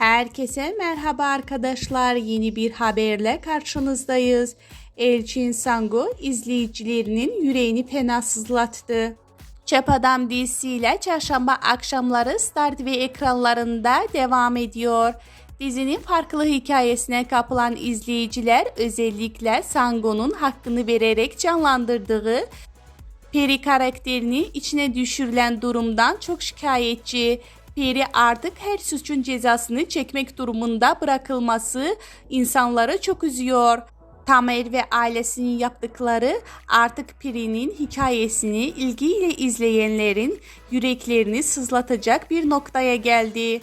Herkese merhaba arkadaşlar. Yeni bir haberle karşınızdayız. Elçin Sango izleyicilerinin yüreğini fena sızlattı. Çöp Adam dizisiyle çarşamba akşamları Star TV ekranlarında devam ediyor. Dizinin farklı hikayesine kapılan izleyiciler özellikle Sango'nun hakkını vererek canlandırdığı Peri karakterini içine düşürülen durumdan çok şikayetçi. Peri artık her suçun cezasını çekmek durumunda bırakılması insanları çok üzüyor. Tamer ve ailesinin yaptıkları artık Peri'nin hikayesini ilgiyle izleyenlerin yüreklerini sızlatacak bir noktaya geldi.